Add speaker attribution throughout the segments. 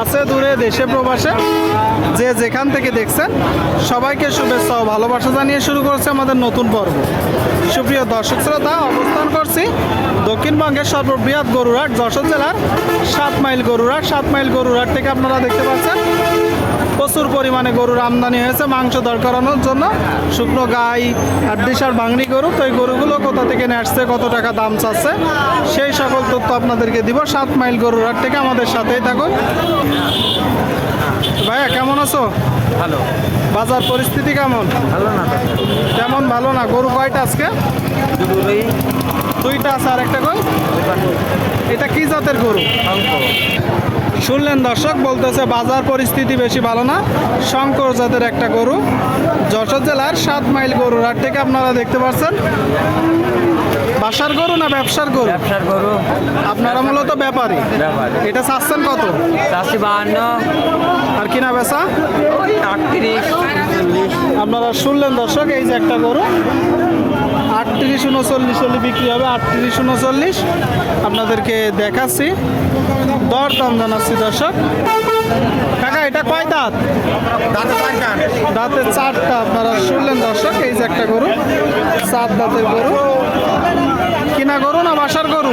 Speaker 1: কাছে দূরে, দেশে প্রবাসে। যে যেখান থেকে দেখছেন, সবাইকে শুভেচ্ছা ও ভালোবাসা জানিয়ে শুরু করছে আমাদের নতুন পর্ব। সুপ্রিয় দর্শক শ্রোতা, অবস্থান করছি দক্ষিণবঙ্গের সর্ববৃহৎ গরুরাট যশোর জেলার সাত মাইল গরুরাট সাত মাইল গরুরাট থেকে আপনারা দেখতে পাচ্ছেন প্রচুর পরিমাণে গরুর আমদানি হয়েছে মাংস দর করানোর জন্য। শুকনো গাই আর দেশার গরু তো এই গরুগুলো কোথা থেকে নিয়ে আসছে কত টাকা দাম চাচ্ছে সেই সকল তথ্য আপনাদেরকে দিব। সাত মাইল গরুর হাট থেকে আমাদের সাথেই থাকুন। ভাইয়া কেমন আছো?
Speaker 2: ভালো।
Speaker 1: বাজার পরিস্থিতি কেমন?
Speaker 2: ভালো না
Speaker 1: কেমন ভালো না। গরু কয়টা আজকে? দুইটা আছে আর একটা কই এটা কি জাতের গরু? শুনলেন দর্শক বলতেছে বাজার পরিস্থিতি বেশি ভালো না। শঙ্কর জাতের একটা গরু। যশোর জেলার সাত মাইল গরুর হাট থেকে আপনারা দেখতে পাচ্ছেন বাসার গরু না ব্যবসার গরু?
Speaker 2: ব্যবসার গরু।
Speaker 1: আপনারা মূলত ব্যাপারী।
Speaker 2: ব্যাপার।
Speaker 1: এটা চাচ্ছেন কত?
Speaker 2: চাষি বাহান্ন।
Speaker 1: আর কিনা বেচা?
Speaker 2: আটত্রিশ।
Speaker 1: আপনারা শুনলেন দর্শক এই যে একটা গরু। আটত্রিশ উনচল্লিশ হলে বিক্রি হবে আটত্রিশ উনচল্লিশ। আপনাদেরকে দেখাচ্ছি। দর দাম জানাচ্ছি দর্শক। কাকা এটা কয় দাঁত? দাঁতের চারটা আপনারা শুনলেন দর্শক এই যে একটা গরু চার দাঁতের গরু। কিনা গরু না বাসার গরু?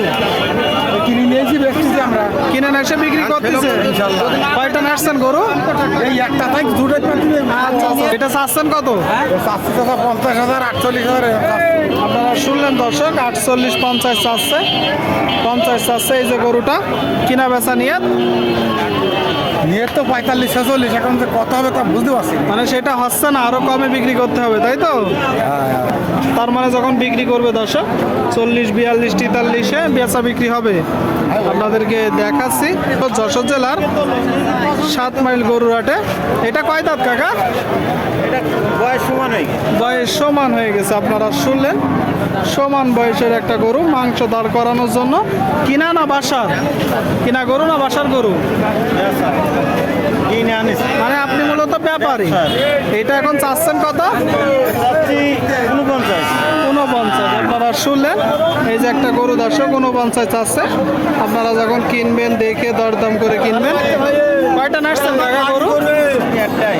Speaker 3: কিনে নিয়েছি বেচতেছি আমরা।
Speaker 1: কিনে এসে বিক্রি করতেছে? কয়টা নাচছেন গরু?
Speaker 3: এই একটা থেকে দুটো
Speaker 1: এটা চাচ্ছেন কত?
Speaker 3: পঞ্চাশ হাজার আটচল্লিশ হাজার
Speaker 1: আপনারা শুনলেন দর্শক আটচল্লিশ পঞ্চাশ চাচ্ছে। পঞ্চাশ চাচ্ছে এই যে গরুটা। কিনা বেচা নিয়ে
Speaker 3: নিয়ে তো পঁয়তাল্লিশ ছেচল্লিশ এখন যে কত হবে তা বুঝতে পারছি না।
Speaker 1: মানে সেটা হচ্ছে না আরও কমে বিক্রি করতে হবে তাই তো? তার মানে যখন বিক্রি করবে দর্শক চল্লিশ বিয়াল্লিশ তেতাল্লিশে বেচা বিক্রি হবে। আপনাদেরকে দেখাচ্ছি তো যশোর জেলার সাত মাইল গরুরাটে এটা কয় দাঁত কাকা?
Speaker 3: বয়স সমান হয়ে
Speaker 1: বয়স সমান হয়ে গেছে আপনারা শুনলেন? সমান বয়সের একটা গরু মাংস দাঁড় করানোর জন্য। কিনা না বাসার? কিনা গরু না বাসার গরু?
Speaker 3: কিনে আনিস
Speaker 1: মানে আপনি মূলত ব্যাপারী। এটা এখন চাচ্ছেন কত
Speaker 3: উনপঞ্চাশ
Speaker 1: আপনারা শুনলেন এই যে একটা গরু দর্শক উনপঞ্চাশ চাচ্ছে আপনারা যখন কিনবেন দেখে দরদাম করে কিনবেন। কয়টা নাচছেন দেখা গরু?
Speaker 3: একটাই।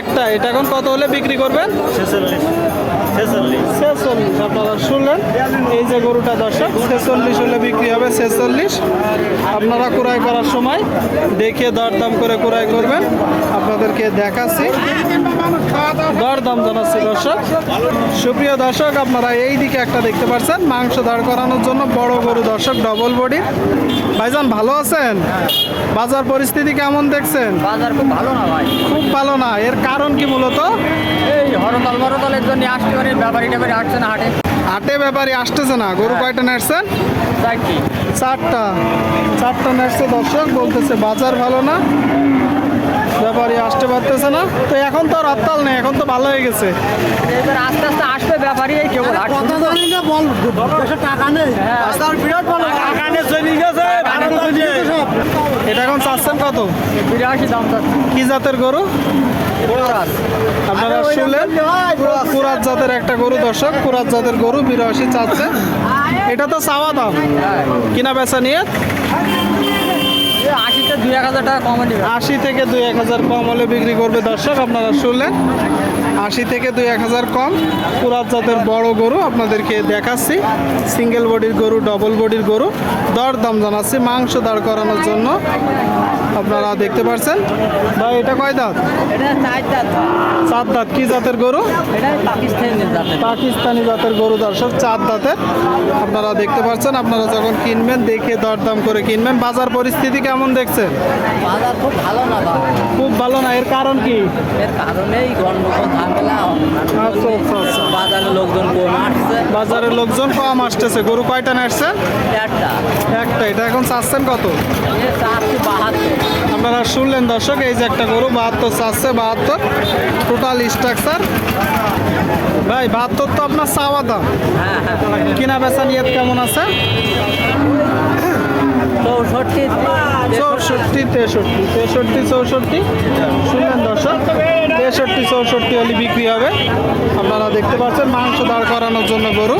Speaker 1: একটা এটা এখন কত হলে বিক্রি করবেন?
Speaker 3: ছেচল্লিশ।
Speaker 1: আপনারা শুনলেন এই যে গরুটা দর্শক ছেচল্লিশ হলে বিক্রি হবে ছেচল্লিশ। আপনারা ক্রয় করার সময় দেখে দরদাম করে ক্রয় করবেন। আপনাদেরকে দেখাচ্ছি। দরদাম জানাচ্ছি দর্শক। সুপ্রিয় দর্শক আপনারা এই দিকে একটা দেখতে পাচ্ছেন মাংস দাঁড় করানোর জন্য বড় গরু দর্শক ডবল বডি ভাইজান ভালো আছেন? বাজার পরিস্থিতি কেমন দেখছেন?
Speaker 2: বাজার খুব ভালো না ভাই?
Speaker 1: খুব ভালো না এর কারণ কি মূলত?
Speaker 2: এই হরতাল মরতালের জন্য আসতে পারে ব্যাপারী ট্যাপারি আসছে না হাটে।
Speaker 1: হাটে ব্যাপারে আসতেছে না গরু কয়টা নাড়ছেন?
Speaker 2: চারটি।
Speaker 1: চারটা। চারটা নাড়ছে দর্শক বলতেছে বাজার ভালো না ব্যাপারী আসতে পারতেছে না। তো এখন তো আর হরতাল নেই এখন তো ভালো হয়ে গেছে।
Speaker 2: আস্তে আস্তে
Speaker 3: দেশে টাকা নেই। রাস্তার বিরাট বলো। টাকা নেই চলে গেছে সব।
Speaker 1: এটা এখন চাচ্ছেন কত?
Speaker 2: বিরাশি দাম
Speaker 1: কি জাতের গরু? আপনারা শুনলেন? কুরাত জাতের একটা গরু দর্শক। কুরাত জাতের গরু বিরাশি চাচ্ছে। এটা তো চাওয়া দাম। কিনা বেচা নিয়ে
Speaker 2: আশিতে দুই এক হাজার টাকা কমে
Speaker 1: আশি থেকে দুই এক হাজার কম হলে বিক্রি করবে দর্শক আপনারা শুনলেন। আশি থেকে দুই এক হাজার কম পুরাত জাতের বড় গরু আপনাদেরকে দেখাচ্ছি। সিঙ্গেল বডির গরু ডবল বডির গরু। দর দাম জানাচ্ছি, মাংস দাঁড় করানোর জন্য। আপনারা দেখতে পারছেন? ভাই এটা কয় দাঁত?
Speaker 2: চার দাঁত।
Speaker 1: কি জাতের গরু?
Speaker 2: পাকিস্তানি জাতের।
Speaker 1: গরু দর্শক চার দাঁতের। আপনারা দেখতে পাচ্ছেন আপনারা যখন কিনবেন দেখে দরদাম করে কিনবেন। বাজার পরিস্থিতি কেমন দেখছেন?
Speaker 2: বাজার খুব ভালো না
Speaker 1: খুব ভালো না এর কারণ কি?
Speaker 2: এর কারণেই গন্ডগোল ঝামেলা
Speaker 1: আচ্ছা, আচ্ছা, আচ্ছা।
Speaker 2: বাজারে লোকজন কম আসছে।
Speaker 1: বাজারে লোকজন কম আসতেছে। গরু কয়টা নাড়ছেন
Speaker 2: একটা
Speaker 1: একটা এটা এখন চাচ্ছেন কত? আপনারা শুনলেন দর্শক এই যে একটা গরু বাহাত্তর চাচ্ছে বাহাত্তর। টোটাল স্ট্রাকচার ভাই বাহাত্তর তো আপনার চাওয়া দাম। কিনা বেচা নিয়ত কেমন আছে?
Speaker 2: চৌষট্টি
Speaker 1: চৌষট্টি তেষট্টি। তেষট্টি চৌষট্টি। শুনলেন দর্শক তেষট্টি চৌষট্টি হলে বিক্রি হবে। আপনারা দেখতে পাচ্ছেন মাংস দাঁড় করানোর জন্য গরু।